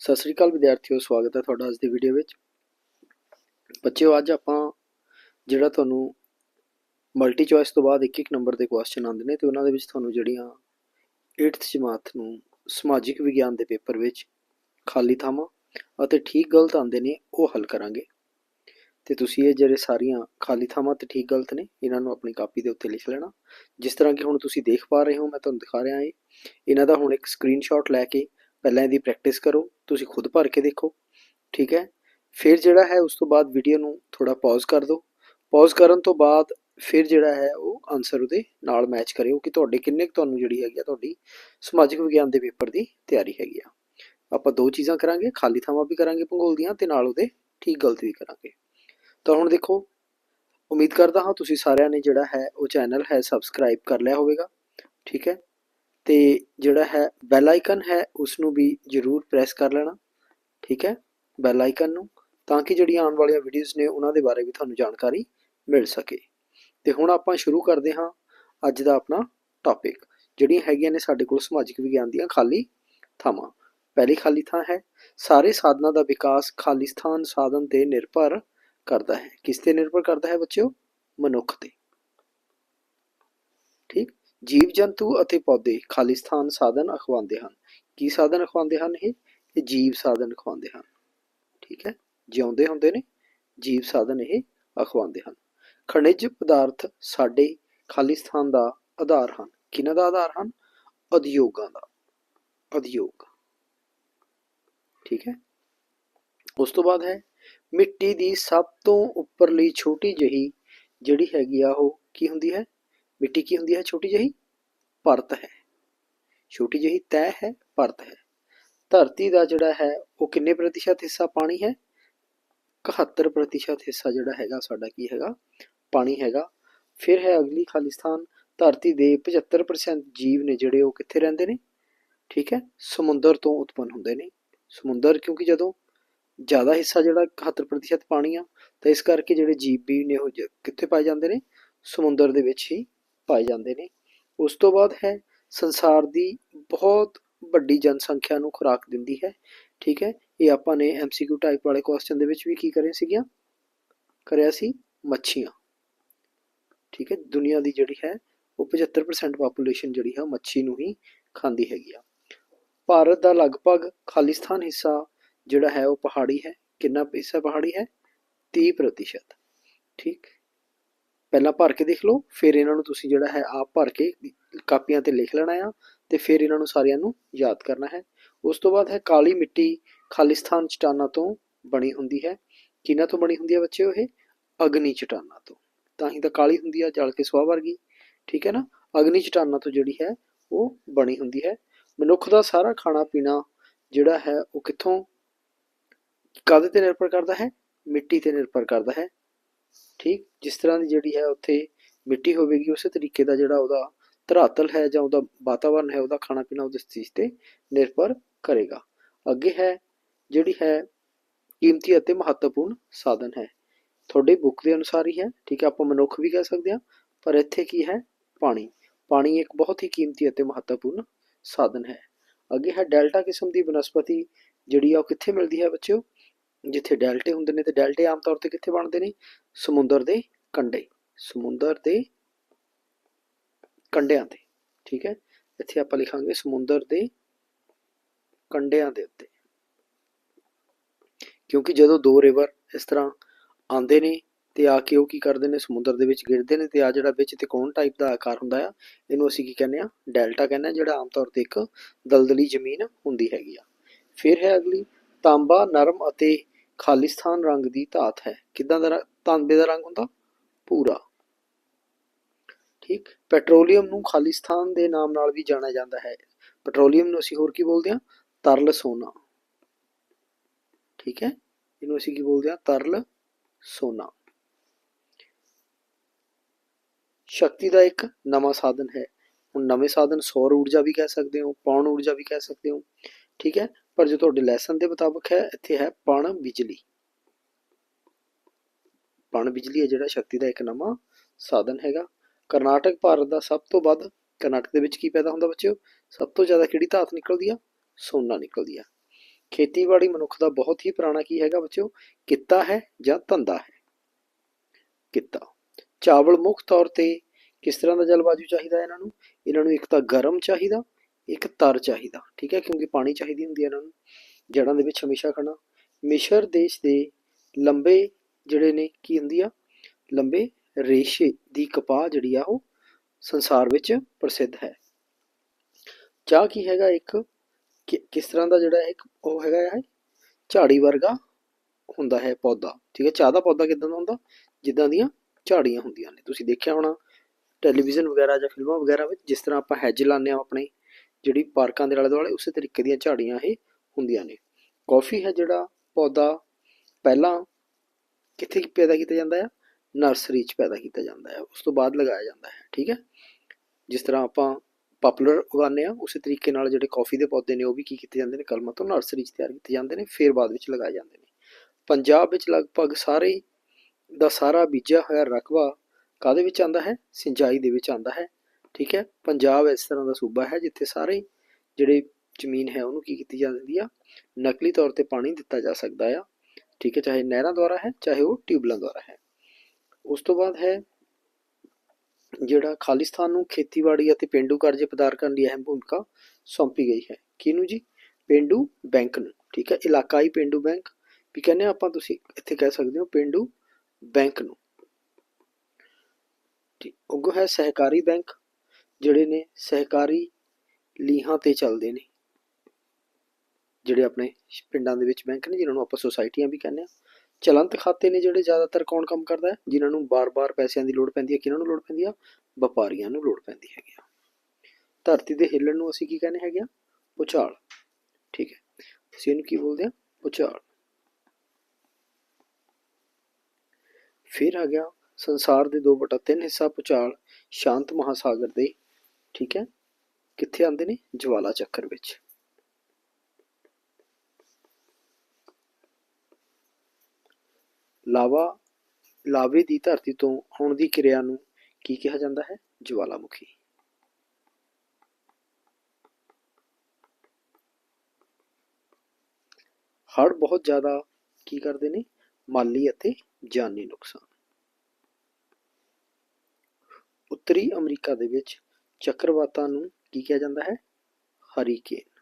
ਸਤਿ ਸ੍ਰੀ ਅਕਾਲ ਵਿਦਿਆਰਥੀਓ, ਸਵਾਗਤ ਹੈ ਤੁਹਾਡਾ ਅੱਜ ਦੀ ਵੀਡੀਓ ਵਿੱਚ। ਬੱਚਿਓ, ਅੱਜ ਆਪਾਂ ਜਿਹੜਾ ਤੁਹਾਨੂੰ ਮਲਟੀ ਚੋਇਸ ਤੋਂ ਬਾਅਦ ਇੱਕ ਇੱਕ ਨੰਬਰ ਦੇ ਕੁਐਸਚਨ ਆਉਂਦੇ ਨੇ ਤੇ ਉਹਨਾਂ ਦੇ ਵਿੱਚ ਤੁਹਾਨੂੰ ਜਿਹੜੀਆਂ 8th ਜਮਾਤ ਨੂੰ ਸਮਾਜਿਕ ਵਿਗਿਆਨ ਦੇ ਪੇਪਰ ਵਿੱਚ ਖਾਲੀ ਥਾਵਾਂ ਅਤੇ ਠੀਕ ਗਲਤ ਆਉਂਦੇ ਨੇ, ਉਹ ਹੱਲ ਕਰਾਂਗੇ। ਤੇ ਤੁਸੀਂ ਇਹ ਜਿਹੜੇ ਸਾਰੀਆਂ ਖਾਲੀ ਥਾਵਾਂ ਤੇ ਠੀਕ ਗਲਤ ਨੇ, ਇਹਨਾਂ ਨੂੰ ਆਪਣੀ ਕਾਪੀ ਦੇ ਉੱਤੇ ਲਿਖ ਲੈਣਾ। ਜਿਸ ਤਰ੍ਹਾਂ ਕਿ ਹੁਣ ਤੁਸੀਂ ਦੇਖ ਪਾ ਰਹੇ ਹੋ, ਮੈਂ ਤੁਹਾਨੂੰ ਦਿਖਾ ਰਿਹਾ ਹਾਂ ਇਹਨਾਂ ਦਾ ਹੁਣ ਇੱਕ ਸਕਰੀਨਸ਼ਾਟ ਲੈ ਕੇ ਪਹਿਲਾਂ ਇਹਦੀ ਪ੍ਰੈਕਟਿਸ ਕਰੋ, ਤੁਸੀਂ ਖੁਦ ਭਰ ਕੇ ਦੇਖੋ, ਠੀਕ ਹੈ? ਫਿਰ ਜਿਹੜਾ ਹੈ ਉਸ ਤੋਂ ਬਾਅਦ ਵੀਡੀਓ ਨੂੰ ਥੋੜਾ ਪੌਜ਼ ਕਰ ਦਿਓ। ਪੌਜ਼ ਕਰਨ ਤੋਂ ਬਾਅਦ ਫਿਰ ਜਿਹੜਾ ਹੈ ਉਹ ਆਨਸਰ ਉਹਦੇ ਨਾਲ ਮੈਚ ਕਰਿਓ ਕਿ ਤੁਹਾਡੇ ਕਿੰਨੇ ਕੁ ਤੁਹਾਨੂੰ ਜਿਹੜੀ ਹੈਗੀ ਆ ਤੁਹਾਡੀ ਸਮਾਜਿਕ ਵਿਗਿਆਨ ਦੇ ਪੇਪਰ ਦੀ ਤਿਆਰੀ ਹੈਗੀ ਆ। ਆਪਾਂ ਦੋ ਚੀਜ਼ਾਂ ਕਰਾਂਗੇ, ਖਾਲੀ ਥਾਵਾਂ ਵੀ ਕਰਾਂਗੇ ਭੂਗੋਲ ਦੀਆਂ ਤੇ ਨਾਲ ਉਹਦੇ ਠੀਕ ਗਲਤ ਵੀ ਕਰਾਂਗੇ। ਤਾਂ ਹੁਣ ਦੇਖੋ, ਉਮੀਦ ਕਰਦਾ ਹਾਂ ਤੁਸੀਂ ਸਾਰਿਆਂ ਨੇ ਜਿਹੜਾ ਹੈ ਉਹ ਚੈਨਲ ਹੈ ਸਬਸਕ੍ਰਾਈਬ ਕਰ ਲਿਆ ਹੋਵੇਗਾ, ਠੀਕ ਹੈ? ਤੇ ਜਿਹੜਾ ਹੈ ਬੈਲ ਆਈਕਨ ਹੈ ਉਸ ਨੂੰ ਵੀ ਜਰੂਰ ਪ੍ਰੈਸ ਕਰ ਲੈਣਾ, ਠੀਕ ਹੈ? ਬੈਲ ਆਈਕਨ ਨੂੰ, ਤਾਂ ਕਿ ਜਿਹੜੀਆਂ ਆਉਣ ਵਾਲੀਆਂ ਵੀਡੀਓਜ਼ ਨੇ, ਉਹਨਾਂ ਦੇ ਬਾਰੇ ਵੀ ਤੁਹਾਨੂੰ ਜਾਣਕਾਰੀ ਮਿਲ ਸਕੇ। ਤੇ ਹੁਣ ਆਪਾਂ ਸ਼ੁਰੂ ਕਰਦੇ ਹਾਂ ਅੱਜ ਦਾ ਆਪਣਾ ਟੌਪਿਕ ਜਿਹੜੀਆਂ ਹੈਗੀਆਂ ਨੇ ਸਾਡੇ ਕੋਲ ਸਮਾਜਿਕ ਵਿਗਿਆਨ ਦੀਆਂ ਖਾਲੀ ਥਾਵਾਂ। ਪਹਿਲੀ ਖਾਲੀ ਥਾਂ ਹੈ, ਸਾਰੇ ਸਾਧਨਾਂ ਦਾ ਵਿਕਾਸ ਖਾਲੀ ਸਥਾਨ, ਸਾਧਨ ਤੇ ਨਿਰਭਰ ਕਰਦਾ ਹੈ। ਕਿਸ ਤੇ ਨਿਰਭਰ ਕਰਦਾ ਹੈ ਬੱਚਿਓ? ਮਨੁੱਖ ਤੇ। ਠੀਕ? ਜੀਵ ਜੰਤੂ ਅਤੇ ਪੌਦੇ ਖਾਲਿਸਤਾਨ ਸਾਧਨ ਅਖਵਾਉਂਦੇ ਹਨ। ਕੀ ਸਾਧਨ ਅਖਵਾਉਂਦੇ ਹਨ ਇਹ? ਇਹ ਜੀਵ ਸਾਧਨ ਅਖਵਾਉਂਦੇ ਹਨ। ਠੀਕ ਹੈ? ਜਿਉਂਦੇ ਹੁੰਦੇ ਨੇ, ਜੀਵ ਸਾਧਨ ਇਹ ਅਖਵਾਉਂਦੇ ਹਨ। ਖਣਿਜ ਪਦਾਰਥ ਸਾਡੇ ਖਾਲਿਸਤਾਨ ਦਾ ਆਧਾਰ ਹਨ। ਕਿਹਨਾਂ ਦਾ ਆਧਾਰ ਹਨ? ਉਦਯੋਗਾਂ ਦਾ। ਉਦਯੋਗ। ਠੀਕ ਹੈ? ਉਸ ਤੋਂ ਬਾਅਦ ਹੈ, ਮਿੱਟੀ ਦੀ ਸਭ ਤੋਂ ਉੱਪਰਲੀ ਛੋਟੀ ਜਹੀ ਜਿਹੜੀ ਹੈਗੀ ਆ ਉਹ ਕੀ ਹੁੰਦੀ ਹੈ? ਮਿੱਟੀ ਕੀ ਹੁੰਦੀ ਹੈ? ਛੋਟੀ ਜਿਹੀ? ਪਰਤ ਹੈ। ਛੋਟੀ ਜਿਹੀ ਤਹਿ ਹੈ ਪਰਤ ਹੈ। ਧਰਤੀ ਦਾ ਜਿਹੜਾ ਹੈ, ਉਹ ਕਿੰਨੇ ਪ੍ਰਤੀਸ਼ਤ ਹਿੱਸਾ ਪਾਣੀ ਹੈ? 71 ਪ੍ਰਤੀਸ਼ਤ ਹਿੱਸਾ ਜਿਹੜਾ ਹੈਗਾ, ਸਾਡਾ ਕੀ ਹੈਗਾ? ਪਾਣੀ ਹੈਗਾ। ਫਿਰ ਹੈ ਅਗਲੀ ਖਾਲਿਸਤਾਨ ਧਰਤੀ ਦੇ 75% ਜੀਵ ਨੇ ਜਿਹੜੇ ਉਹ ਕਿੱਥੇ ਰਹਿੰਦੇ ਨੇ? ਠੀਕ ਹੈ, ਸਮੁੰਦਰ ਤੋਂ ਉਤਪੰਨ ਹੁੰਦੇ ਨੇ। ਸਮੁੰਦਰ ਕਿਉਂਕਿ ਜਦੋਂ ਜ਼ਿਆਦਾ ਹਿੱਸਾ ਜਿਹੜਾ 71% ਪਾਣੀ ਆ, ਤਾਂ ਇਸ ਕਰਕੇ ਜਿਹੜੇ ਜੀਵ ਵੀ ਨੇ ਉਹ ਕਿੱਥੇ ਪਾਏ ਜਾਂਦੇ ਨੇ? ਸਮੁੰਦਰ ਦੇ ਵਿੱਚ ਹੀ ਪਾਏ ਜਾਂਦੇ ਨੇ। ਉਸ ਤੋਂ ਬਾਅਦ ਹੈ, ਸੰਸਾਰ ਦੀ ਬਹੁਤ ਵੱਡੀ ਜਨਸੰਖਿਆ ਨੂੰ ਖੁਰਾਕ ਦਿੰਦੀ ਹੈ। ਠੀਕ ਹੈ, ਇਹ ਆਪਾਂ ਨੇ ਐਮਸੀਕਿਊ ਟਾਈਪ ਵਾਲੇ ਕੁਐਸਚਨ ਦੇ ਵਿੱਚ ਵੀ ਕੀ ਕਰੇ ਸੀਗੀਆਂ? ਕਰਿਆ ਸੀ ਮੱਛੀਆਂ। ਠੀਕ ਹੈ, ਦੁਨੀਆ ਦੀ ਜਿਹੜੀ ਹੈ, ਉਹ 75% ਪਾਪੂਲੇਸ਼ਨ ਜਿਹੜੀ ਹੈ, ਉਹ ਮੱਛੀ ਨੂੰ ਹੀ ਖਾਂਦੀ ਹੈਗੀ ਆ। ਭਾਰਤ ਦਾ ਲਗਭਗ ਖਾਲਿਸਤਾਨ ਹਿੱਸਾ ਜਿਹੜਾ ਹੈ, ਉਹ ਪਹਾੜੀ ਹੈ। ਕਿੰਨਾ ਹਿੱਸਾ ਪਹਾੜੀ ਹੈ? 30% ਠੀਕ ਪਹਿਲਾਂ ਭਰ ਕੇ ਦੇਖ ਲਓ, ਫਿਰ ਇਹਨਾਂ ਨੂੰ ਤੁਸੀਂ ਜਿਹੜਾ ਹੈ ਆਪ ਭਰ ਕੇ ਕਾਪੀਆਂ ਤੇ ਲਿਖ ਲੈਣਾ ਆ ਤੇ ਫਿਰ ਇਹਨਾਂ ਨੂੰ ਸਾਰਿਆਂ ਨੂੰ ਯਾਦ ਕਰਨਾ ਹੈ। ਉਸ ਤੋਂ ਬਾਅਦ ਹੈ ਕਾਲੀ ਮਿੱਟੀ ਖਾਲਿਸਤਾਨ ਚਟਾਨਾਂ ਤੋਂ ਬਣੀ ਹੁੰਦੀ ਹੈ। ਕਿਹਨਾਂ ਤੋਂ ਬਣੀ ਹੁੰਦੀ ਹੈ ਬੱਚਿਓ ਇਹ? ਅਗਨੀ ਚਟਾਨਾਂ ਤੋਂ। ਤਾਂ ਹੀ ਤਾਂ ਕਾਲੀ ਹੁੰਦੀ ਆ, ਜਲ ਕੇ ਸੁਆਹ ਵਰਗੀ। ਠੀਕ ਹੈ ਨਾ? ਅਗਨੀ ਚਟਾਨਾਂ ਤੋਂ ਜਿਹੜੀ ਹੈ ਉਹ ਬਣੀ ਹੁੰਦੀ ਹੈ। ਮਨੁੱਖ ਦਾ ਸਾਰਾ ਖਾਣਾ ਪੀਣਾ ਜਿਹੜਾ ਹੈ ਉਹ ਕਿੱਥੋਂ? ਕਾਹਦੇ ਤੇ ਨਿਰਭਰ ਕਰਦਾ ਹੈ? ਮਿੱਟੀ ਤੇ ਨਿਰਭਰ ਕਰਦਾ ਹੈ। ਠੀਕ? ਜਿਸ ਤਰ੍ਹਾਂ ਦੀ ਜਿਹੜੀ ਹੈ ਉੱਥੇ ਮਿੱਟੀ ਹੋਵੇਗੀ, ਉਸੇ ਤਰੀਕੇ ਦਾ ਜਿਹੜਾ ਉਹਦਾ ਧਰਾਤਲ ਹੈ ਜਾਂ ਉਹਦਾ ਵਾਤਾਵਰਣ ਹੈ, ਉਹਦਾ ਖਾਣਾ ਪੀਣਾ ਉਸ ਚੀਜ਼ ਤੇ ਨਿਰਭਰ ਕਰੇਗਾ। ਅੱਗੇ ਹੈ ਜਿਹੜੀ ਹੈ ਕੀਮਤੀ ਅਤੇ ਮਹੱਤਵਪੂਰਨ ਸਾਧਨ ਹੈ। ਤੁਹਾਡੇ ਬੁੱਕ ਦੇ ਅਨੁਸਾਰ ਹੀ ਹੈ, ਠੀਕ ਹੈ? ਆਪਾਂ ਮਨੁੱਖ ਵੀ ਕਹਿ ਸਕਦੇ ਹਾਂ, ਪਰ ਇੱਥੇ ਕੀ ਹੈ? ਪਾਣੀ। ਪਾਣੀ ਇੱਕ ਬਹੁਤ ਹੀ ਕੀਮਤੀ ਅਤੇ ਮਹੱਤਵਪੂਰਨ ਸਾਧਨ ਹੈ। ਅੱਗੇ ਹੈ ਡੈਲਟਾ ਕਿਸਮ ਦੀ ਬਨਸਪਤੀ, ਜਿਹੜੀ ਆ ਉਹ ਕਿੱਥੇ ਮਿਲਦੀ ਹੈ ਬੱਚਿਓ? ਜਿੱਥੇ ਡੈਲਟੇ ਹੁੰਦੇ ਨੇ ਤੇ ਡੈਲਟੇ ਆਮ ਤੌਰ ਤੇ ਕਿੱਥੇ ਬਣਦੇ ਨੇ? ਸਮੁੰਦਰ ਦੇ ਕੰਢੇ। ਸਮੁੰਦਰ ਦੇ ਕੰਢਿਆਂ ਤੇ, ਠੀਕ ਹੈ? ਇੱਥੇ ਆਪਾਂ ਲਿਖਾਂਗੇ ਸਮੁੰਦਰ ਦੇ ਕੰਢਿਆਂ ਦੇ ਉੱਤੇ। ਕਿਉਂਕਿ ਜਦੋਂ ਦੋ ਰਿਵਰ ਇਸ ਤਰ੍ਹਾਂ ਆਉਂਦੇ ਨੇ ਤੇ ਆ ਕੇ ਉਹ ਕੀ ਕਰਦੇ ਨੇ? ਸਮੁੰਦਰ ਦੇ ਵਿੱਚ ਗਿਰਦੇ ਨੇ ਤੇ ਆ ਜਿਹੜਾ ਵਿੱਚ ਤਿਕੋਣ ਟਾਈਪ ਦਾ ਆਕਾਰ ਹੁੰਦਾ ਆ, ਇਹਨੂੰ ਅਸੀਂ ਕੀ ਕਹਿੰਦੇ ਆ? ਡੈਲਟਾ ਕਹਿੰਦੇ ਆ, ਜਿਹੜਾ ਆਮ ਤੌਰ ਤੇ ਇੱਕ ਦਲਦਲੀ ਜ਼ਮੀਨ ਹੁੰਦੀ ਹੈਗੀ ਆ। ਫਿਰ ਹੈ ਅਗਲੀ, ਤਾਂਬਾ, ਨਰਮ ਅਤੇ ਖਾਲਿਸਤਾਨ ਰੰਗ ਦੀ ਧਾਤ ਹੈ। ਕਿਦਾਂ ਦਾ ਰ- ਤਾਂਬੇ ਦਾ ਰੰਗ ਹੁੰਦਾ? ਪੂਰਾ ਠੀਕ? ਪੈਟਰੋਲੀਅਮ ਨੂੰ ਖਾਲਿਸਤਾਨ ਦੇ ਨਾਮ ਨਾਲ ਵੀ ਜਾਣਿਆ ਜਾਂਦਾ ਹੈ। ਪੈਟਰੋਲੀਅਮ ਨੂੰ ਅਸੀਂ ਹੋਰ ਕੀ ਬੋਲਦੇ ਹਾਂ? ਤਰਲ ਸੋਨਾ ਠੀਕ ਹੈ? ਇਹਨੂੰ ਅਸੀਂ ਕੀ ਬੋਲਦੇ ਹਾਂ? ਤਰਲ ਸੋਨਾ ਸ਼ਕਤੀ ਦਾ ਇੱਕ ਨਵਾਂ ਸਾਧਨ ਹੈ। ਹੁਣ ਨਵੇਂ ਸਾਧਨ ਸੌਰ ਊਰਜਾ ਵੀ ਕਹਿ ਸਕਦੇ ਹੋ, ਪੌਣ ਊਰਜਾ ਵੀ ਕਹਿ ਸਕਦੇ ਹੋ। ਠੀਕ ਹੈ, ਪਰ ਜੋ ਤੁਹਾਡੇ ਲੈਸਨ ਦੇ ਮੁਤਾਬਕ ਹੈ, ਇੱਥੇ ਹੈ ਪਣ ਬਿਜਲੀ। ਪਣ ਬਿਜਲੀ ਹੈ ਜਿਹੜਾ ਸ਼ਕਤੀ ਦਾ ਇੱਕ ਨਵਾਂ ਸਾਧਨ ਹੈਗਾ। ਕਰਨਾਟਕ ਭਾਰਤ ਦਾ ਸਭ ਤੋਂ ਵੱਧ, ਕਰਨਾਟਕ ਦੇ ਵਿੱਚ ਕੀ ਪੈਦਾ ਹੁੰਦਾ ਬੱਚਿਓ? ਸਭ ਤੋਂ ਜ਼ਿਆਦਾ ਕਿਹੜੀ ਧਾਤ ਨਿਕਲਦੀ ਆ? ਸੋਨਾ ਨਿਕਲਦੀ ਆ। ਖੇਤੀਬਾੜੀ ਮਨੁੱਖ ਦਾ ਬਹੁਤ ਹੀ ਪੁਰਾਣਾ ਕੀ ਹੈਗਾ ਬੱਚਿਓ? ਕਿੱਤਾ ਹੈ ਜਾਂ ਧੰਦਾ ਹੈ? ਕਿੱਤਾ। ਚਾਵਲ ਮੁੱਖ ਤੌਰ ਤੇ ਕਿਸ ਤਰ੍ਹਾਂ ਦਾ ਜਲਵਾਯੂ ਚਾਹੀਦਾ ਇਹਨਾਂ ਨੂੰ? ਇਹਨਾਂ ਨੂੰ ਇੱਕ ਤਾਂ ਗਰਮ ਚਾਹੀਦਾ ਇੱਕ ਤਰ ਚਾਹੀਦਾ, ਠੀਕ ਹੈ, ਕਿਉਂਕਿ ਪਾਣੀ ਚਾਹੀਦੀ ਹੁੰਦੀ ਹੈ ਇਹਨਾਂ ਨੂੰ, ਜੜ੍ਹਾਂ ਦੇ ਵਿੱਚ ਹਮੇਸ਼ਾ ਖੜਾ ਮਿਸ਼ਰ ਦੇਸ਼ ਦੇ ਲੰਬੇ ਜਿਹੜੇ ਨੇ, ਕੀ ਹੁੰਦੀ ਆ? ਲੰਬੇ ਰੇਸ਼ੇ ਦੀ ਕਪਾਹ ਜਿਹੜੀ ਆ, ਉਹ ਸੰਸਾਰ ਵਿੱਚ ਪ੍ਰਸਿੱਧ ਹੈ। ਚਾਹ ਕੀ ਹੈਗਾ ਇੱਕ? ਕਿਸ ਤਰ੍ਹਾਂ ਦਾ ਜਿਹੜਾ ਇੱਕ ਉਹ ਹੈਗਾ ਹੈ ਝਾੜੀ ਵਰਗਾ ਹੁੰਦਾ ਹੈ ਪੌਦਾ, ਠੀਕ ਹੈ, ਚਾਹ ਦਾ ਪੌਦਾ ਕਿਦਾਂ ਦਾ ਹੁੰਦਾ? ਜਿੱਦਾਂ ਦੀਆਂ ਝਾੜੀਆਂ ਹੁੰਦੀਆਂ ਨੇ। ਤੁਸੀਂ ਦੇਖਿਆ ਹੋਣਾ ਟੈਲੀਵਿਜ਼ਨ ਵਗੈਰਾ ਜਾਂ ਫਿਲਮਾਂ ਵਗੈਰਾ ਵਿੱਚ, ਜਿਸ ਤਰ੍ਹਾਂ ਆਪਾਂ ਹੈਜ ਲਾਉਂਦੇ ਆ ਆਪਣੇ ਜਿਹੜੀ ਪਾਰਕਾਂ ਦੇ ਆਲੇ ਦੁਆਲੇ ਉਸੇ ਤਰੀਕੇ ਦੀਆਂ ਝਾੜੀਆਂ ਇਹ ਹੁੰਦੀਆਂ ਨੇ। ਕਾਫੀ ਹੈ ਜਿਹੜਾ ਪੌਦਾ ਪਹਿਲਾਂ ਕਿੱਥੇ ਪੈਦਾ ਕੀਤਾ ਜਾਂਦਾ ਹੈ? ਨਰਸਰੀ 'ਚ ਪੈਦਾ ਕੀਤਾ ਜਾਂਦਾ ਹੈ। ਉਸ ਤੋਂ ਬਾਅਦ ਲਗਾਇਆ ਜਾਂਦਾ ਹੈ, ਠੀਕ ਹੈ? ਜਿਸ ਤਰ੍ਹਾਂ ਆਪਾਂ ਪਪੂਲਰ ਉਗਾਉਂਦੇ ਆ ਉਸੇ ਤਰੀਕੇ ਨਾਲ ਜਿਹੜੇ ਕਾਫੀ ਦੇ ਪੌਦੇ ਨੇ ਉਹ ਵੀ ਕੀ ਕੀਤੇ ਜਾਂਦੇ ਨੇ? ਕਲਮਾਂ ਤੋਂ ਨਰਸਰੀ 'ਚ ਤਿਆਰ ਕੀਤੇ ਜਾਂਦੇ ਨੇ, ਫਿਰ ਬਾਅਦ ਵਿੱਚ ਲਗਾਏ ਜਾਂਦੇ ਨੇ। ਪੰਜਾਬ ਵਿੱਚ ਲਗਭਗ ਸਾਰੇ ਦਾ ਸਾਰਾ ਬੀਜਿਆ ਹੋਇਆ ਰਕਬਾ ਕਾਦੇ ਵਿੱਚ ਆਂਦਾ ਹੈ? ਸਿੰਜਾਈ ਦੇ ਵਿੱਚ ਆਂਦਾ ਹੈ। ਠੀਕ ਹੈ? ਪੰਜਾਬ ਇਸ ਤਰ੍ਹਾਂ ਦਾ ਸੂਬਾ ਹੈ ਜਿੱਥੇ ਸਾਰੇ ਜਿਹੜੇ ਜ਼ਮੀਨ ਹੈ ਉਹਨੂੰ ਕੀ ਕੀਤੀ ਜਾਂਦੀ ਆ? ਨਕਲੀ ਤੌਰ ਤੇ ਪਾਣੀ ਦਿੱਤਾ ਜਾ ਸਕਦਾ ਆ। ਠੀਕ ਹੈ? ਚਾਹੇ ਨਹਿਰਾਂ ਦੁਆਰਾ ਹੈ, ਚਾਹੇ ਉਹ ਟਿਊਬਲਾਂ ਦੁਆਰਾ ਹੈ। ਉਸ ਤੋਂ ਬਾਅਦ ਹੈ ਜਿਹੜਾ ਖਾਲਿਸਤਾਨ ਨੂੰ ਖੇਤੀਬਾੜੀ ਅਤੇ ਪਿੰਡੂ ਕਾਰਜ ਪਦਾਰ ਕਰਨ ਦੀ ਅਹਿਮ ਭੂਮਿਕਾ ਸੌਂਪੀ ਗਈ ਹੈ। ਕਿਹਨੂੰ ਜੀ? ਪਿੰਡੂ ਬੈਂਕ ਨੂੰ। ਠੀਕ ਹੈ? ਇਲਾਕਾਈ ਪਿੰਡੂ ਬੈਂਕ। ਵੀ ਕਹਿੰਦੇ ਆਪਾਂ ਤੁਸੀਂ ਇੱਥੇ ਕਹਿ ਸਕਦੇ ਹੋ ਪਿੰਡੂ ਬੈਂਕ ਨੂੰ। ਠੀਕ, ਅੱਗੋਂ ਹੈ ਸਹਿਕਾਰੀ ਬੈਂਕ। ਜਿਹੜੇ ਨੇ ਸਹਿਕਾਰੀ ਲੀਹਾਂ ਤੇ ਚੱਲਦੇ ਨੇ, ਜਿਹੜੇ ਆਪਣੇ ਪਿੰਡਾਂ ਦੇ ਵਿੱਚ ਬੈਂਕ ਨੇ, ਜਿਨ੍ਹਾਂ ਨੂੰ ਆਪਾਂ ਸੁਸਾਇਟੀਆਂ ਵੀ ਕਹਿੰਦੇ ਆ ਚਲੰਤ ਖਾਤੇ ਨੇ ਜਿਹੜੇ ਜ਼ਿਆਦਾਤਰ ਕੌਣ ਕੰਮ ਕਰਦਾ ਹੈ? ਜਿਨ੍ਹਾਂ ਨੂੰ ਬਾਰ-ਬਾਰ ਪੈਸਿਆਂ ਦੀ ਲੋੜ ਪੈਂਦੀ ਹੈ, ਕਿਹਨਾਂ ਨੂੰ ਲੋੜ ਪੈਂਦੀ ਆ? ਵਪਾਰੀਆਂ ਨੂੰ ਲੋੜ ਪੈਂਦੀ ਹੈਗੀ ਆ। ਧਰਤੀ ਦੇ ਹਿੱਲਣ ਨੂੰ ਅਸੀਂ ਕੀ ਕਹਿੰਦੇ ਹੈਗੇ ਆ? ਭੂਚਾਲ ਠੀਕ ਹੈ। ਅਸੀਂ ਇਹਨੂੰ ਕੀ ਬੋਲਦੇ ਆ? ਭੂਚਾਲ ਫਿਰ ਆ ਗਿਆ ਸੰਸਾਰ ਦੇ 2/3 ਹਿੱਸਾ ਭੂਚਾਲ ਸ਼ਾਂਤ ਮਹਾਸਾਗਰ ਦੇ ਠੀਕ ਹੈ? ਕਿੱਥੇ ਆਉਂਦੇ ਨੇ? ਜਵਾਲਾ ਚੱਕਰ ਵਿੱਚ। ਲਾਵਾ, ਲਾਵੇ ਦੀ ਧਰਤੀ ਤੋਂ ਆਉਣ ਦੀ ਕਿਰਿਆ ਨੂੰ ਕੀ ਕਿਹਾ ਜਾਂਦਾ ਹੈ? ਜਵਾਲਾਮੁਖੀ। ਹੜ੍ਹ ਬਹੁਤ ਜ਼ਿਆਦਾ ਕੀ ਕਰਦੇ ਨੇ? ਮਾਲੀ ਅਤੇ ਜਾਨੀ ਨੁਕਸਾਨ। ਉੱਤਰੀ ਅਮਰੀਕਾ ਦੇ ਵਿੱਚ ਚੱਕਰਵਾਤਾਂ ਨੂੰ ਕੀ ਕਿਹਾ ਜਾਂਦਾ ਹੈ? ਹਰੀਕੇਨ।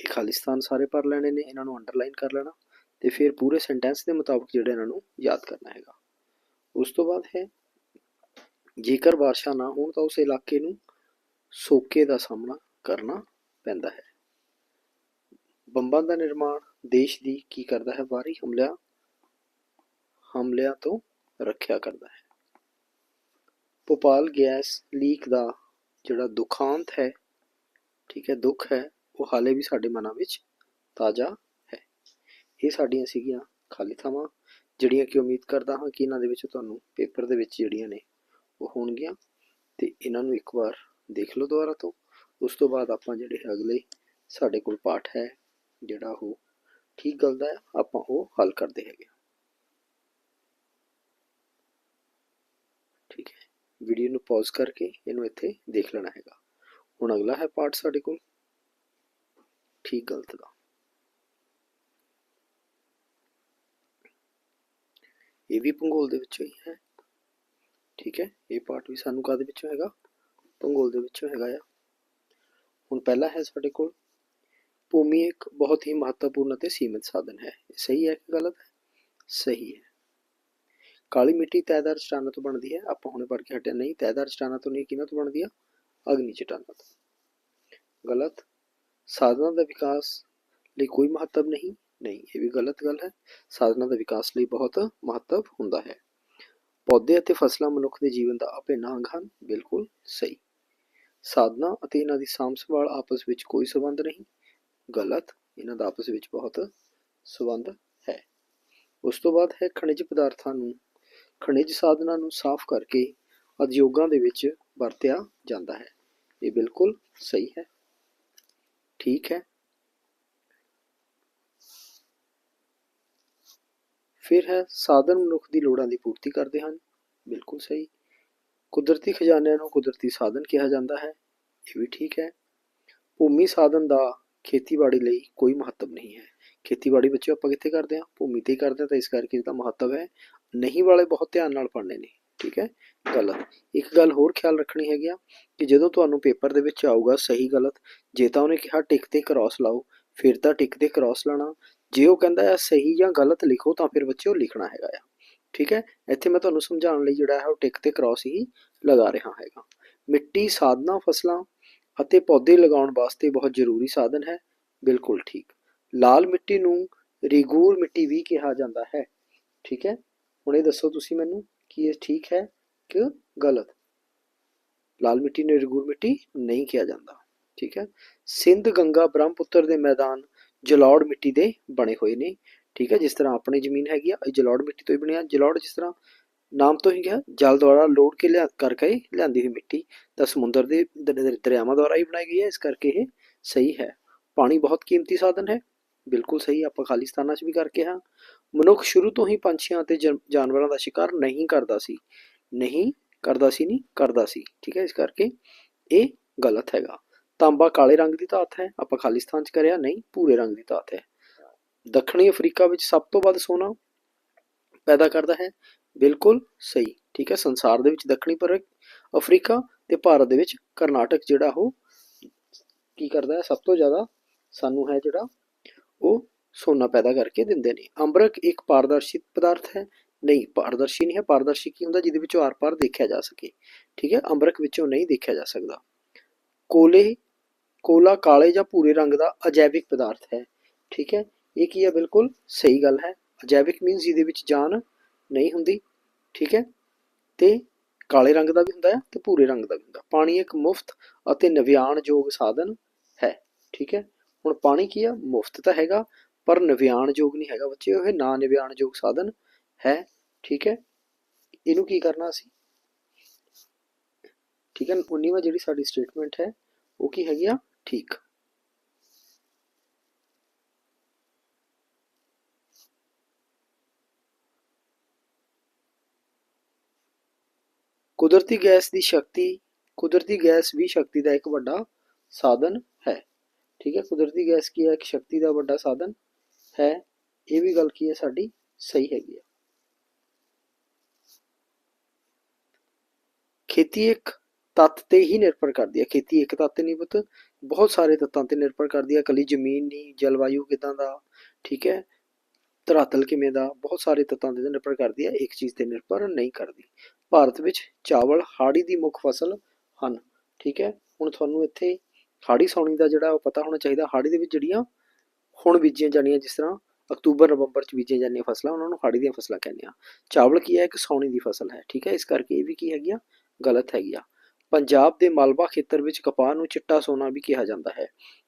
ਇਹ ਖਾਲਿਸਤਾਨ ਸਾਰੇ ਪੜ ਲੈਣੇ ਨੇ, ਇਹਨਾਂ ਨੂੰ ਅੰਡਰਲਾਈਨ ਕਰ ਲੈਣਾ ਤੇ ਫਿਰ ਪੂਰੇ ਸੈਂਟੈਂਸ ਦੇ ਮੁਤਾਬਕ ਜਿਹੜਾ ਇਹਨਾਂ ਨੂੰ ਯਾਦ ਕਰਨਾ ਹੈਗਾ। ਉਸ ਤੋਂ ਬਾਅਦ ਹੈ, ਜੇਕਰ ਬਾਰਿਸ਼ਾਂ ਨਾ ਹੋਣ ਤਾਂ ਉਸ ਇਲਾਕੇ ਨੂੰ ਸੋਕੇ ਦਾ ਸਾਹਮਣਾ ਕਰਨਾ ਪੈਂਦਾ ਹੈ। ਬੰਬਾਂ ਦਾ ਨਿਰਮਾਣ ਦੇਸ਼ ਦੀ ਕੀ ਕਰਦਾ ਹੈ? ਬਾਹਰੀ ਹਮਲਿਆਂ ਹਮਲਿਆਂ ਤੋਂ ਰੱਖਿਆ ਕਰਦਾ ਹੈ। ਭੋਪਾਲ ਗੈਸ ਲੀਕ ਦਾ ਜਿਹੜਾ ਦੁਖਾਂਤ ਹੈ, ਠੀਕ ਹੈ, ਦੁੱਖ ਹੈ, ਉਹ ਹਾਲੇ ਵੀ ਸਾਡੇ ਮਨਾਂ ਵਿੱਚ ਤਾਜ਼ਾ ਹੈ। ਇਹ ਸਾਡੀਆਂ ਸੀਗੀਆਂ ਖਾਲੀ ਥਾਵਾਂ, ਜਿਹੜੀਆਂ ਕਿ ਉਮੀਦ ਕਰਦਾ ਹਾਂ ਕਿ ਇਹਨਾਂ ਦੇ ਵਿੱਚ ਤੁਹਾਨੂੰ ਪੇਪਰ ਦੇ ਵਿੱਚ ਜਿਹੜੀਆਂ ਨੇ ਉਹ ਹੋਣਗੀਆਂ। ਤੇ ਇਹਨਾਂ ਨੂੰ ਇੱਕ ਵਾਰ ਦੇਖ ਲਓ ਦੁਬਾਰਾ ਤੋਂ। ਉਸ ਤੋਂ ਬਾਅਦ ਆਪਾਂ ਜਿਹੜੇ ਅਗਲੇ ਸਾਡੇ ਕੋਲ ਪਾਠ ਹੈ, ਜਿਹੜਾ ਉਹ ਠੀਕ ਗੱਲ ਦਾ ਹੈ, ਆਪਾਂ ਉਹ ਹੱਲ ਕਰਦੇ ਹੈਗੇ ਠੀਕ ਹੈ ਵੀਡੀਓ ਨੂੰ ਪੌਜ਼ ਕਰਕੇ ਇਹਨੂੰ ਇੱਥੇ ਦੇਖ ਲੈਣਾ ਹੈਗਾ। ਹੁਣ ਅਗਲਾ ਹੈ ਪਾਠ ਸਾਡੇ ਕੋਲ। ਠੀਕ ਗਲਤ ਦਾ। ਇਹ ਵੀ ਭੂਗੋਲ ਦੇ ਵਿੱਚੋਂ ਹੀ ਹੈ। ਠੀਕ ਹੈ, ਇਹ ਪਾਠ ਵੀ ਸਾਨੂੰ ਕਾਦੇ ਵਿੱਚੋਂ ਹੈਗਾ? ਭੂਗੋਲ ਦੇ ਵਿੱਚੋਂ ਹੈਗਾ ਆ। ਹੁਣ ਪਹਿਲਾ ਹੈ ਸਾਡੇ ਕੋਲ। ਭੂਮੀ ਇੱਕ ਬਹੁਤ ਹੀ ਮਹੱਤਵਪੂਰਨ ਅਤੇ ਸੀਮਿਤ ਸਾਧਨ ਹੈ। ਇਹ ਸਹੀ ਹੈ ਕਿ ਗਲਤ ਹੈ? ਸਹੀ ਹੈ। ਕਾਲੀ ਮਿੱਟੀ ਤੈਦਾਰ ਚਟਾਨਾਂ ਤੋਂ ਬਣਦੀ ਹੈ। ਆਪਾਂ ਹੁਣੇ ਪੜ੍ਹ ਕੇ ਹਟਿਆ, ਨਹੀਂ ਤੈਦਾਰ ਚਟਾਨਾਂ ਤੋਂ ਨਹੀਂ, ਕਿਹਨਾਂ ਤੋਂ ਬਣਦੀ ਆ? ਅਗਨੀ ਚਟਾਨਾਂ ਤੋਂ। ਗਲਤ। ਸਾਧਨਾਂ ਦਾ ਵਿਕਾਸ ਲਈ ਕੋਈ ਮਹੱਤਵ ਨਹੀਂ। ਨਹੀਂ, ਇਹ ਵੀ ਗਲਤ ਗੱਲ ਹੈ। ਸਾਧਨਾਂ ਦਾ ਵਿਕਾਸ ਲਈ ਬਹੁਤ ਮਹੱਤਵ ਹੁੰਦਾ ਹੈ। ਪੌਦੇ ਅਤੇ ਫਸਲਾਂ ਮਨੁੱਖ ਦੇ ਜੀਵਨ ਦਾ ਅਭਿੰਨ ਅੰਗ ਹਨ। ਬਿਲਕੁਲ ਸਹੀ। ਸਾਧਨਾਂ ਅਤੇ ਇਹਨਾਂ ਦੀ ਸਾਂਭ ਸੰਭਾਲ ਆਪਸ ਵਿੱਚ ਕੋਈ ਸੰਬੰਧ ਨਹੀਂ। ਗਲਤ। ਇਹਨਾਂ ਦਾ ਆਪਸ ਵਿੱਚ ਬਹੁਤ ਸੰਬੰਧ ਹੈ। ਉਸ ਤੋਂ ਬਾਅਦ ਹੈ ਖਣਿਜ ਪਦਾਰਥਾਂ ਨੂੰ ਖਣਿਜ ਸਾਧਨਾਂ ਨੂੰ ਸਾਫ਼ ਕਰਕੇ ਉਦਯੋਗਾਂ ਦੇ ਵਿੱਚ ਵਰਤਿਆ ਜਾਂਦਾ ਹੈ। ਇਹ ਬਿਲਕੁਲ ਸਹੀ ਹੈ। ਠੀਕ ਹੈ। ਫਿਰ ਹੈ, ਸਾਧਨ ਮਨੁੱਖ ਦੀ ਲੋੜਾਂ ਦੀ ਪੂਰਤੀ ਕਰਦੇ ਹਨ। ਬਿਲਕੁਲ ਸਹੀ। ਕੁਦਰਤੀ ਖਜ਼ਾਨਿਆਂ ਨੂੰ ਕੁਦਰਤੀ ਸਾਧਨ ਕਿਹਾ ਜਾਂਦਾ ਹੈ। ਇਹ ਵੀ ਠੀਕ ਹੈ। ਭੂਮੀ ਸਾਧਨ ਦਾ ਖੇਤੀਬਾੜੀ ਲਈ ਕੋਈ ਮਹੱਤਵ ਨਹੀਂ ਹੈ। ਖੇਤੀਬਾੜੀ ਬੱਚਿਓ, ਆਪਾਂ ਕਿੱਥੇ ਕਰਦੇ ਹਾਂ? ਭੂਮੀ ਤੇ ਕਰਦੇ ਹਾਂ ਤਾਂ ਇਸ ਕਰਕੇ ਇਹਦਾ ਮਹੱਤਵ ਹੈ। ਨਹੀਂ ਵਾਲੇ ਬਹੁਤ ਧਿਆਨ ਨਾਲ ਪੜ੍ਹਨੇ ਨੇ, ਠੀਕ ਹੈ? ਗਲਤ ਇੱਕ ਗੱਲ ਹੋਰ ਖਿਆਲ ਰੱਖਣੀ ਹੈਗੀ ਆ ਕਿ ਜਦੋਂ ਤੁਹਾਨੂੰ ਪੇਪਰ ਦੇ ਵਿੱਚ ਆਊਗਾ ਸਹੀ ਗਲਤ, ਜੇ ਤਾਂ ਉਹਨੇ ਕਿਹਾ ਟਿਕ ਤੇ ਕ੍ਰਾਸ ਲਾਓ, ਫਿਰ ਤਾਂ ਟਿਕ ਤੇ ਕ੍ਰਾਸ ਲਾਣਾ, ਜੇ ਉਹ ਕਹਿੰਦਾ ਹੈ ਸਹੀ ਜਾਂ ਗਲਤ ਲਿਖੋ ਤਾਂ ਫਿਰ ਬੱਚਿਓ ਲਿਖਣਾ ਹੈਗਾ ਆ, ਠੀਕ ਹੈ? ਇੱਥੇ ਮੈਂ ਤੁਹਾਨੂੰ ਸਮਝਾਉਣ ਲਈ ਜਿਹੜਾ ਹੈ ਉਹ ਟਿਕ ਤੇ ਕ੍ਰਾਸ ਹੀ ਲਗਾ ਰਿਹਾ ਹੈਗਾ। ਮਿੱਟੀ ਸਾਧਨਾ ਫਸਲਾਂ ਅਤੇ ਪੌਦੇ ਲਗਾਉਣ ਵਾਸਤੇ ਬਹੁਤ ਜ਼ਰੂਰੀ ਸਾਧਨ ਹੈ, ਬਿਲਕੁਲ ਠੀਕ। ਲਾਲ ਮਿੱਟੀ ਨੂੰ ਰਿਗੂਰ ਮਿੱਟੀ ਵੀ ਕਿਹਾ ਜਾਂਦਾ ਹੈ, ਠੀਕ ਹੈ? ਹੁਣ ਦੱਸੋ ਤੁਸੀਂ ਮੈਨੂੰ ਕਿ ਇਹ ਠੀਕ ਹੈ ਕਿ ਗਲਤ? ਲਾਲ ਮਿੱਟੀ ਨੂੰ ਰਿਗੂਰ ਮਿੱਟੀ ਨਹੀਂ ਕਿਹਾ ਜਾਂਦਾ। ਠੀਕ ਹੈ? ਸਿੰਧ ਗੰਗਾ ਬ੍ਰਹਮਪੁੱਤਰ ਦੇ ਮੈਦਾਨ ਜਲੌੜ ਮਿੱਟੀ ਦੇ ਬਣੇ ਹੋਏ ਨੇ। ਠੀਕ ਹੈ? ਜਿਸ ਤਰ੍ਹਾਂ ਆਪਣੀ ਜ਼ਮੀਨ ਹੈਗੀ ਆ, ਇਹ ਜਲੌੜ ਮਿੱਟੀ ਤੋਂ ਹੀ ਬਣਿਆ। ਜਲੌੜ ਜਿਸ ਤਰ੍ਹਾਂ ਨਾਮ ਤੋਂ ਹੀ ਗਿਆ ਜਲ ਦੁਆਰਾ ਲੋੜ ਕੇ ਲਿਆ, ਕਰਕੇ ਲਿਆਂਦੀ ਹੋਈ ਮਿੱਟੀ। ਤਾਂ ਸਮੁੰਦਰ ਦੇ ਦਰਿਆਵਾਂ ਦੁਆਰਾ ਹੀ ਬਣਾਈ ਗਈ ਹੈ। ਇਸ ਕਰਕੇ ਇਹ ਸਹੀ ਹੈ। ਪਾਣੀ ਬਹੁਤ ਕੀਮਤੀ ਸਾਧਨ ਹੈ। ਬਿਲਕੁਲ ਸਹੀ, ਆਪਾਂ ਖਾਲਿਸਤਾਨਾਂ 'ਚ ਵੀ ਕਰਕੇ ਹਾਂ। ਮਨੁੱਖ ਸ਼ੁਰੂ ਤੋਂ ਹੀ ਪੰਛੀਆਂ ਅਤੇ ਜਾਨਵਰਾਂ ਦਾ ਸ਼ਿਕਾਰ ਨਹੀਂ ਕਰਦਾ ਸੀ। ਨਹੀਂ, ਕਰਦਾ ਸੀ ਨਹੀਂ, ਕਰਦਾ ਸੀ। ਠੀਕ ਹੈ, ਇਸ ਕਰਕੇ ਇਹ ਗਲਤ ਹੈਗਾ। ਤਾਂਬਾ ਕਾਲੇ ਰੰਗ ਦੀ ਧਾਤ ਹੈ, ਆਪਾਂ ਖਾਲਿਸਤਾਨ 'ਚ ਕਰਿਆ, ਨਹੀਂ, ਭੂਰੇ ਰੰਗ ਦੀ ਧਾਤ ਹੈ। ਦੱਖਣੀ ਅਫਰੀਕਾ ਵਿੱਚ ਸਭ ਤੋਂ ਵੱਧ ਸੋਨਾ ਪੈਦਾ ਕਰਦਾ ਹੈ। ਬਿਲਕੁਲ ਸਹੀ। ਠੀਕ ਹੈ, ਸੰਸਾਰ ਦੇ ਵਿੱਚ ਦੱਖਣੀ ਪਰ ਅਫਰੀਕਾ ਤੇ ਭਾਰਤ ਦੇ ਵਿੱਚ ਕਰਨਾਟਕ ਜਿਹੜਾ ਉਹ ਕੀ ਕਰਦਾ ਹੈ, ਸਭ ਤੋਂ ਜ਼ਿਆਦਾ ਸਾਨੂੰ ਹੈ ਜਿਹੜਾ ਉਹ ਸੋਨਾ ਪੈਦਾ ਕਰਕੇ ਦਿੰਦੇ ਨੇ। ਅੰਬਰਕ ਇੱਕ ਪਾਰਦਰਸ਼ੀ ਪਦਾਰਥ ਹੈ। ਨਹੀਂ, ਪਾਰਦਰਸ਼ੀ ਨਹੀਂ ਹੈ। ਪਾਰਦਰਸ਼ੀ ਕੀ ਹੁੰਦਾ? ਜਿਹਦੇ ਵਿੱਚੋਂ ਆਰ-ਪਾਰ ਦੇਖਿਆ ਜਾ ਸਕੇ। ਠੀਕ ਹੈ? ਅੰਬਰਕ ਵਿੱਚੋਂ ਨਹੀਂ ਦੇਖਿਆ ਜਾ ਸਕਦਾ। ਕੋਲੇ, ਕੋਲਾ ਕਾਲੇ ਜਾਂ ਭੂਰੇ ਰੰਗ ਦਾ ਅਜੈਵਿਕ ਪਦਾਰਥ ਹੈ। ਠੀਕ ਹੈ? ਇਹ ਕੀ ਹੈ? ਬਿਲਕੁਲ ਸਹੀ ਗੱਲ ਹੈ। ਅਜੈਵਿਕ ਮੀਨਸ ਇਹਦੇ ਵਿੱਚ ਜਾਨ ਨਹੀਂ ਹੁੰਦੀ। ਠੀਕ ਹੈ? ਤੇ ਕਾਲੇ ਰੰਗ ਦਾ ਵੀ ਹੁੰਦਾ ਹੈ ਤੇ ਭੂਰੇ ਰੰਗ ਦਾ ਵੀ ਹੁੰਦਾ ਪਾਣੀ ਇੱਕ ਮੁਫਤ ਅਤੇ ਨਵਿਆਣਯੋਗ ਸਾਧਨ ਹੈ। ਠੀਕ ਹੈ? ਹੁਣ ਪਾਣੀ ਕੀ ਆ ਮੁਫਤ ਤਾਂ ਹੈਗਾ। ਪਰ ਨਿਵਿਆਣਯੋਗ ਨਹੀਂ ਹੈਗਾ ਬੱਚੇ ਇਹ ਨਾ ਨਿਵਿਆਣਯੋਗ ਸਾਧਨ ਹੈ, ਠੀਕ ਹੈ? ਇਹਨੂੰ ਕੀ ਕਰਨਾ ਸੀ ਠੀਕ ਹੈ 19ਵਾਂ ਜਿਹੜੀ ਸਾਡੀ ਸਟੇਟਮੈਂਟ ਹੈ, ਉਹ ਕੀ ਹੈਗੀ ਆ? ਠੀਕ। ਕੁਦਰਤੀ ਗੈਸ ਦੀ ਸ਼ਕਤੀ, ਕੁਦਰਤੀ ਗੈਸ ਵੀ ਸ਼ਕਤੀ ਦਾ ਇੱਕ ਵੱਡਾ ਸਾਧਨ ਹੈ। ਠੀਕ ਹੈ, ਕੁਦਰਤੀ ਗੈਸ ਕੀ ਹੈ? ਇੱਕ ਸ਼ਕਤੀ ਦਾ ਵੱਡਾ ਸਾਧਨ ਹੈ, ਇਹ ਵੀ ਗੱਲ ਕੀ ਹੈ, ਸਾਡੀ ਸਹੀ ਹੈਗੀ ਹੈ। ਖੇਤੀ ਇੱਕ ਤੱਤ ਤੇ ਹੀ ਨਿਰਭਰ ਕਰਦੀ ਹੈ। ਖੇਤੀ ਇੱਕ ਤੱਤ ਤੇ ਨਹੀਂ ਪੁੱਤ, ਬਹੁਤ ਸਾਰੇ ਤੱਤਾਂ ਤੇ ਨਿਰਭਰ ਕਰਦੀ ਹੈ। ਕੱਲੀ ਜ਼ਮੀਨ ਨਹੀਂ, ਜਲਵਾਯੂ ਕਿਦਾਂ ਦਾ, ਠੀਕ ਹੈ, ਧਰਾਤਲ ਕਿਵੇਂ ਦਾ, ਬਹੁਤ ਸਾਰੇ ਤੱਤਾਂ ਤੇ ਨਿਰਭਰ ਕਰਦੀ ਹੈ। ਇੱਕ ਚੀਜ਼ ਤੇ ਨਿਰਭਰ ਨਹੀਂ ਕਰਦੀ। ਭਾਰਤ ਵਿੱਚ ਚਾਵਲ ਹਾੜੀ ਦੀ ਮੁੱਖ ਫਸਲ ਹਨ, ਠੀਕ ਹੈ। ਹੁਣ ਤੁਹਾਨੂੰ ਇੱਥੇ ਹਾੜੀ ਸੌਣੀ ਦਾ ਜਿਹੜਾ ਉਹ ਪਤਾ ਹੋਣਾ ਚਾਹੀਦਾ। ਹਾੜੀ ਦੇ ਵਿੱਚ ਜਿਹੜੀਆਂ ਹੁਣ ਬੀਜੀਆਂ ਜਾਣੀਆਂ, ਜਿਸ ਤਰ੍ਹਾਂ ਅਕਤੂਬਰ, ਨਵੰਬਰ ਚ ਬੀਜੀਆਂ ਜਾਂਦੀਆਂ ਫਸਲਾਂ, ਉਹਨਾਂ ਨੂੰ ਹਾੜੀ ਦੀਆਂ ਫਸਲਾਂ ਕਹਿੰਦੇ ਆ ਚਾਵਲ ਕੀ ਹੈ? ਇੱਕ ਸੌਣੀ ਦੀ ਫਸਲ ਹੈ, ਠੀਕ ਹੈ? ਇਸ ਕਰਕੇ ਇਹ ਵੀ ਕੀ ਹੈਗੀਆਂ ਗਲਤ ਹੈਗੀਆਂ ਪੰਜਾਬ ਦੇ ਮਾਲਵਾ ਖੇਤਰ ਵਿੱਚ ਕਪਾਹ ਨੂੰ ਚਿੱਟਾ ਸੋਨਾ ਵੀ ਕਿਹਾ ਜਾਂਦਾ ਹੈ,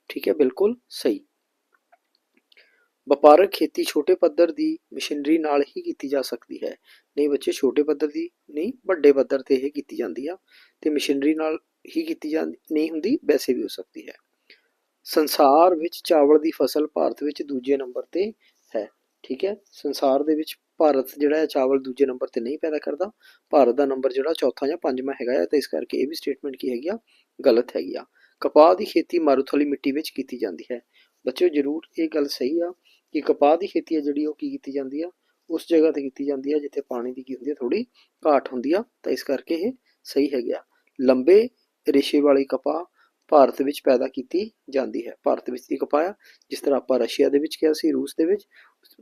ਠੀਕ ਹੈ? ਬਿਲਕੁਲ ਸਹੀ। ਵਪਾਰਕ ਖੇਤੀ ਛੋਟੇ ਪੱਧਰ ਦੀ ਮਸ਼ੀਨਰੀ ਨਾਲ ਹੀ ਕੀਤੀ ਜਾ ਸਕਦੀ ਹੈ। ਨਹੀਂ ਬੱਚੇ, ਛੋਟੇ ਪੱਧਰ ਦੀ ਨਹੀਂ, ਵੱਡੇ ਪੱਧਰ ਤੇ ਇਹ ਕੀਤੀ ਜਾਂਦੀ ਆ ਤੇ ਮਸ਼ੀਨਰੀ ਨਾਲ ਹੀ ਕੀਤੀ ਜਾਂਦੀ ਨਹੀਂ ਹੁੰਦੀ, ਵੈਸੇ ਵੀ ਹੋ ਸਕਦੀ ਹੈ। ਸੰਸਾਰ ਵਿੱਚ ਚਾਵਲ ਦੀ ਫਸਲ ਭਾਰਤ ਵਿੱਚ ਦੂਜੇ ਨੰਬਰ ਤੇ ਹੈ, ਠੀਕ ਹੈ? ਸੰਸਾਰ ਦੇ ਵਿੱਚ ਭਾਰਤ ਜਿਹੜਾ ਹੈ, ਚਾਵਲ ਦੂਜੇ ਨੰਬਰ ਤੇ ਨਹੀਂ ਪੈਦਾ ਕਰਦਾ। ਭਾਰਤ ਦਾ ਨੰਬਰ ਜਿਹੜਾ ਚੌਥਾ ਜਾਂ ਪੰਜਵਾਂ ਹੈਗਾ ਹੈ, ਤਾਂ ਇਸ ਕਰਕੇ ਇਹ ਵੀ ਸਟੇਟਮੈਂਟ ਕੀ ਹੈਗੀ ਆ? ਗਲਤ ਹੈਗੀ ਆ। ਕਪਾਹ ਦੀ ਖੇਤੀ ਮਾਰੂਥਲੀ ਮਿੱਟੀ ਵਿੱਚ ਕੀਤੀ ਜਾਂਦੀ ਹੈ। ਬੱਚਿਓ, ਜ਼ਰੂਰ ਇਹ ਗੱਲ ਸਹੀ ਆ ਕਿ ਕਪਾਹ ਦੀ ਖੇਤੀ ਹੈ ਜਿਹੜੀ, ਉਹ ਕੀ ਕੀਤੀ ਜਾਂਦੀ ਆ? ਉਸ ਜਗ੍ਹਾ ਤੇ ਕੀਤੀ ਜਾਂਦੀ ਆ ਜਿੱਥੇ ਪਾਣੀ ਦੀ ਕੀ ਹੁੰਦੀ ਆ ਥੋੜੀ ਘਾਟ ਹੁੰਦੀ ਆ। ਤਾਂ ਇਸ ਕਰਕੇ ਇਹ ਸਹੀ ਹੈਗਾ ਲੰਬੇ ਰੇਸ਼ੇ ਵਾਲੀ ਕਪਾਹ ਭਾਰਤ ਵਿੱਚ ਪੈਦਾ ਕੀਤੀ ਜਾਂਦੀ ਹੈ। ਭਾਰਤ ਵਿੱਚ ਦੀ ਕਪਾਹ ਆ, ਜਿਸ ਤਰ੍ਹਾਂ ਆਪਾਂ ਰਸ਼ੀਆ ਦੇ ਵਿੱਚ ਕਿਹਾ ਸੀ ਰੂਸ ਦੇ ਵਿੱਚ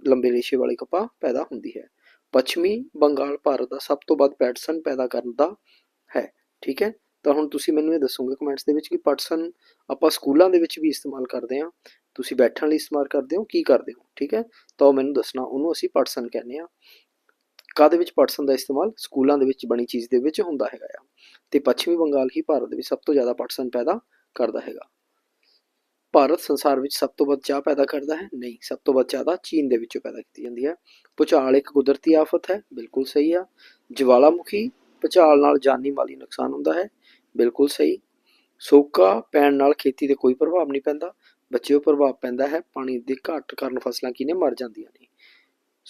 ਲੰਬੇ ਰੇਸ਼ੇ ਵਾਲੀ ਕਪਾਹ ਪੈਦਾ ਹੁੰਦੀ ਹੈ। ਪੱਛਮੀ ਬੰਗਾਲ ਭਾਰਤ ਦਾ ਸਭ ਤੋਂ ਵੱਧ ਪੈਟਸਨ ਪੈਦਾ ਕਰਦਾ ਹੈ ਠੀਕ ਹੈ? ਤਾਂ ਹੁਣ ਤੁਸੀਂ ਮੈਨੂੰ ਇਹ ਦੱਸੋਗੇ ਕਮੈਂਟਸ ਦੇ ਵਿੱਚ ਕਿ ਪਟਸਨ ਆਪਾਂ ਸਕੂਲਾਂ ਦੇ ਵਿੱਚ ਵੀ ਇਸਤੇਮਾਲ ਕਰਦੇ ਹਾਂ। ਤੁਸੀਂ ਬੈਠਣ ਲਈ ਇਸਤੇਮਾਲ ਕਰਦੇ ਹੋ ਕੀ ਕਰਦੇ ਹੋ ਠੀਕ ਹੈ? ਤਾਂ ਉਹ ਮੈਨੂੰ ਦੱਸਣਾ ਉਹਨੂੰ ਅਸੀਂ ਪਟਸਨ ਕਹਿੰਦੇ ਆ ਕਾਦੇ ਵਿੱਚ ਪਟਸਨ ਦਾ ਇਸਤੇਮਾਲ? ਸਕੂਲਾਂ ਦੇ ਵਿੱਚ ਬਣੀ ਚੀਜ਼ ਦੇ ਵਿੱਚ ਹੁੰਦਾ ਹੈਗਾ ਆ। ਤੇ ਪੱਛਮੀ ਬੰਗਾਲ ਹੀ ਭਾਰਤ ਦੇ ਵਿੱਚ ਸਭ ਤੋਂ ਜ਼ਿਆਦਾ ਪਟਸਨ ਪੈਦਾ ਕਰਦਾ ਹੈਗਾ। ਭਾਰਤ ਸੰਸਾਰ ਵਿੱਚ ਸਭ ਤੋਂ ਵੱਧ ਚਾਹ ਪੈਦਾ ਕਰਦਾ ਹੈ? ਨਹੀਂ, ਸਭ ਤੋਂ ਵੱਧ ਜ਼ਿਆਦਾ ਚੀਨ ਦੇ ਵਿੱਚੋਂ ਪੈਦਾ ਕੀਤੀ ਜਾਂਦੀ ਹੈ। ਭੂਚਾਲ ਇੱਕ ਕੁਦਰਤੀ ਆਫਤ ਹੈ, ਬਿਲਕੁਲ ਸਹੀ ਆ। ਜਵਾਲਾਮੁਖੀ ਭੂਚਾਲ ਨਾਲ ਜਾਨੀ ਮਾਲੀ ਨੁਕਸਾਨ ਹੁੰਦਾ ਹੈ, ਬਿਲਕੁਲ ਸਹੀ। ਸੋਕਾ ਪੈਣ ਨਾਲ ਖੇਤੀ ਤੇ ਕੋਈ ਪ੍ਰਭਾਵ ਨਹੀਂ ਪੈਂਦਾ। ਬੱਚਿਓ ਪ੍ਰਭਾਵ ਪੈਂਦਾ ਹੈ, ਪਾਣੀ ਦੇ ਘੱਟ ਕਾਰਨ ਫਸਲਾਂ ਕਿਨੇ ਮਰ ਜਾਂਦੀਆਂ ਨੇ?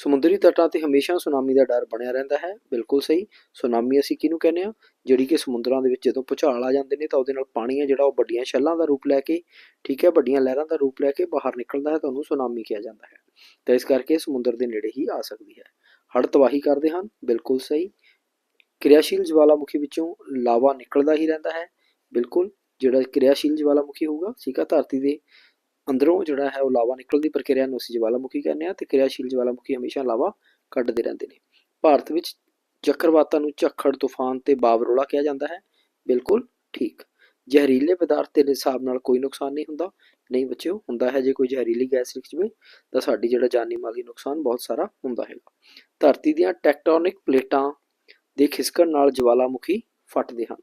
ਸਮੁੰਦਰੀ ਤਟਾਂ ਤੇ ਹਮੇਸ਼ਾ ਸੁਨਾਮੀ ਦਾ ਡਰ ਬਣਿਆ ਰਹਿੰਦਾ ਹੈ। ਬਿਲਕੁਲ ਸਹੀ। ਸੁਨਾਮੀ ਅਸੀਂ ਕਿਹਨੂੰ ਕਹਿੰਦੇ ਆ ਜਿਹੜੀ ਕਿ ਸਮੁੰਦਰਾਂ ਦੇ ਵਿੱਚ ਜਦੋਂ ਭੁਚਾਲ ਆ ਜਾਂਦੇ ਨੇ ਤਾਂ ਉਹਦੇ ਨਾਲ ਪਾਣੀ ਹੈ ਜਿਹੜਾ ਉਹ ਵੱਡੀਆਂ ਛੱਲਾਂ ਦਾ ਰੂਪ ਲੈ ਕੇ, ਠੀਕ ਹੈ, ਵੱਡੀਆਂ ਲਹਿਰਾਂ ਦਾ ਰੂਪ ਲੈ ਕੇ ਬਾਹਰ ਨਿਕਲਦਾ ਹੈ ਤਾਂ ਉਹਨੂੰ ਸੁਨਾਮੀ ਕਿਹਾ ਜਾਂਦਾ ਹੈ। ਤਾਂ ਇਸ ਕਰਕੇ ਸਮੁੰਦਰ ਦੇ ਨੇੜੇ ਹੀ ਆ ਸਕਦੀ ਹੈ। ਹੜ ਤਬਾਹੀ ਕਰਦੇ ਹਨ। ਬਿਲਕੁਲ ਸਹੀ। ਕਿਰਿਆਸ਼ੀਲ ਜਵਾਲਾਮੁਖੀ ਵਿੱਚੋਂ ਲਾਵਾ ਨਿਕਲਦਾ ਹੀ ਰਹਿੰਦਾ ਹੈ। ਬਿਲਕੁਲ। ਜਿਹੜਾ ਕਿਰਿਆਸ਼ੀਲ ਜਵਾਲਾਮੁਖੀ ਹੋਊਗਾ, ਠੀਕ ਆ ਧਰਤੀ ਦੇ ਅੰਦਰੋਂ ਜਿਹੜਾ ਹੈ ਉਹ ਲਾਵਾ ਨਿਕਲਣ ਦੀ ਪ੍ਰਕਿਰਿਆ ਨੂੰ ਅਸੀਂ ਜਵਾਲਾਮੁਖੀ ਕਹਿੰਦੇ ਆ ਤੇ ਕਿਰਿਆਸ਼ੀਲ ਜਵਾਲਾਮੁਖੀ ਹਮੇਸ਼ਾ ਲਾਵਾ ਕੱਢਦੇ ਰਹਿੰਦੇ ਨੇ। ਭਾਰਤ ਵਿੱਚ ਚੱਕਰਵਾਤਾਂ ਨੂੰ ਝੱਖੜ, ਤੂਫਾਨ ਤੇ ਬਾਵਰੋਲਾ ਕਿਹਾ ਜਾਂਦਾ ਹੈ। ਬਿਲਕੁਲ ਠੀਕ। ਜ਼ਹਿਰੀਲੇ ਪਦਾਰਥ ਦੇ ਹਿਸਾਬ ਨਾਲ ਕੋਈ ਨੁਕਸਾਨ ਨਹੀਂ ਹੁੰਦਾ। ਨਹੀਂ ਬੱਚਿਓ, ਹੁੰਦਾ ਹੈ ਜੇ ਕੋਈ ਜ਼ਹਿਰੀਲੀ ਗੈਸ ਲਿਖ ਜਵੇ, ਤਾਂ ਸਾਡੀ ਜਿਹੜਾ ਜਾਨੀ ਮਾਲੀ ਨੁਕਸਾਨ ਬਹੁਤ ਸਾਰਾ ਹੁੰਦਾ ਹੈਗਾ। ਧਰਤੀ ਦੀਆਂ ਟੈਕਟੋਨਿਕ ਪਲੇਟਾਂ ਦੇ ਖਿਸਕਣ ਨਾਲ ਜਵਾਲਾਮੁਖੀ ਫਟਦੇ ਹਨ।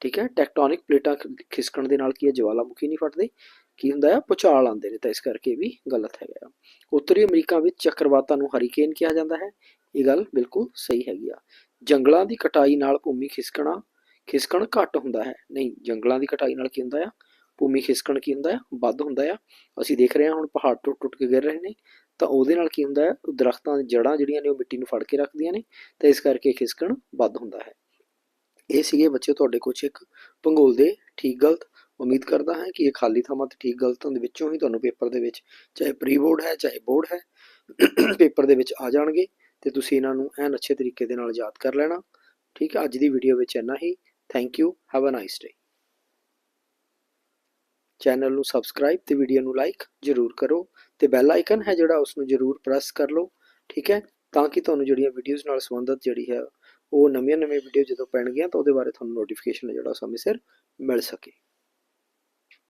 ਠੀਕ ਹੈ, ਟੈਕਟੋਨਿਕ ਪਲੇਟਾਂ ਖਿਸਕਣ ਦੇ ਨਾਲ ਕੀ ਹੈ? ਜਵਾਲਾਮੁਖੀ ਨਹੀਂ ਫਟਦੇ। ਕੀ ਹੁੰਦਾ ਹੈ, ਭੂਚਾਲ ਆਉਂਦੇ ਨੇ ਤਾਂ ਇਸ ਕਰਕੇ ਵੀ ਗਲਤ ਹੈਗਾ ਆ। ਉੱਤਰੀ ਅਮਰੀਕਾ ਵਿੱਚ ਚੱਕਰਵਾਤਾਂ ਨੂੰ ਹਰੀਕੇਨ ਕਿਹਾ ਜਾਂਦਾ ਹੈ। ਇਹ ਗੱਲ ਬਿਲਕੁਲ ਸਹੀ ਹੈਗੀ ਆ। ਜੰਗਲਾਂ ਦੀ ਕਟਾਈ ਨਾਲ ਭੂਮੀ ਖਿਸਕਣਾ, ਖਿਸਕਣ ਘੱਟ ਹੁੰਦਾ ਹੈ। ਨਹੀਂ, ਜੰਗਲਾਂ ਦੀ ਕਟਾਈ ਨਾਲ ਕੀ ਹੁੰਦਾ ਆ? ਭੂਮੀ ਖਿਸਕਣ ਕੀ ਹੁੰਦਾ ਆ? ਵੱਧ ਹੁੰਦਾ ਆ। ਅਸੀਂ ਦੇਖ ਰਹੇ ਹਾਂ ਹੁਣ ਪਹਾੜ ਟੁੱਟ ਟੁੱਟ ਕੇ ਗਿਰ ਰਹੇ ਨੇ। ਤਾਂ ਉਹਦੇ ਨਾਲ ਕੀ ਹੁੰਦਾ ਹੈ? ਦਰਖਤਾਂ ਦੀ ਜੜ੍ਹਾਂ ਜਿਹੜੀਆਂ ਨੇ ਉਹ ਮਿੱਟੀ ਨੂੰ ਫੜ ਕੇ ਰੱਖਦੀਆਂ ਨੇ। ਤਾਂ ਇਸ ਕਰਕੇ ਖਿਸਕਣ ਵੱਧ ਹੁੰਦਾ ਹੈ। ਇਹ ਸੀਗੇ ਬੱਚੇ ਤੁਹਾਡੇ ਕੁਛ ਇੱਕ ਭੂਗੋਲ ਦੇ ਠੀਕ ਗਲਤ ਉਮੀਦ ਕਰਦਾ ਹਾਂ ਕਿ ਇਹ ਖਾਲੀ ਥਾਵਾਂ ਤੇ ਠੀਕ ਗਲਤਾਂ ਦੇ ਵਿੱਚੋਂ ਹੀ ਤੁਹਾਨੂੰ ਪੇਪਰ ਦੇ ਵਿੱਚ, ਚਾਹੇ ਪ੍ਰੀ ਬੋਰਡ ਹੈ, ਚਾਹੇ ਬੋਰਡ ਹੈ, ਪੇਪਰ ਦੇ ਵਿੱਚ ਆ ਜਾਣਗੇ ਤੇ ਤੁਸੀਂ ਇਹਨਾਂ ਨੂੰ ਐਨ ਅੱਛੇ ਤਰੀਕੇ ਦੇ ਨਾਲ ਯਾਦ ਕਰ ਲੈਣਾ। ਠੀਕ ਹੈ, ਅੱਜ ਦੀ ਵੀਡੀਓ ਵਿੱਚ ਇੰਨਾ ਹੀ। Thank you have a nice day channel ਨੂੰ ਸਬਸਕ੍ਰਾਈਬ ਤੇ ਵੀਡੀਓ ਨੂੰ ਲਾਈਕ ਜ਼ਰੂਰ ਕਰੋ ਤੇ ਬੈਲ ਆਈਕਨ ਹੈ ਜਿਹੜਾ ਉਸ ਨੂੰ ਜ਼ਰੂਰ ਪ੍ਰੈਸ ਕਰ ਲਓ। ਠੀਕ ਹੈ, ਤਾਂ ਕਿ ਤੁਹਾਨੂੰ ਜਿਹੜੀਆਂ ਵੀਡੀਓਜ਼ ਨਾਲ ਸੰਬੰਧਿਤ ਜਿਹੜੀ ਹੈ ਉਹ ਨਵੀਆਂ ਨਵੀਆਂ ਵੀਡੀਓ ਜਦੋਂ ਪੈਣਗੀਆਂ ਤਾਂ ਉਹਦੇ ਬਾਰੇ ਤੁਹਾਨੂੰ ਨੋਟੀਫਿਕੇਸ਼ਨ ਹੈ ਜਿਹੜਾ ਉਹ ਸਮੇਂ ਸਿਰ ਮਿਲ ਸਕੇ।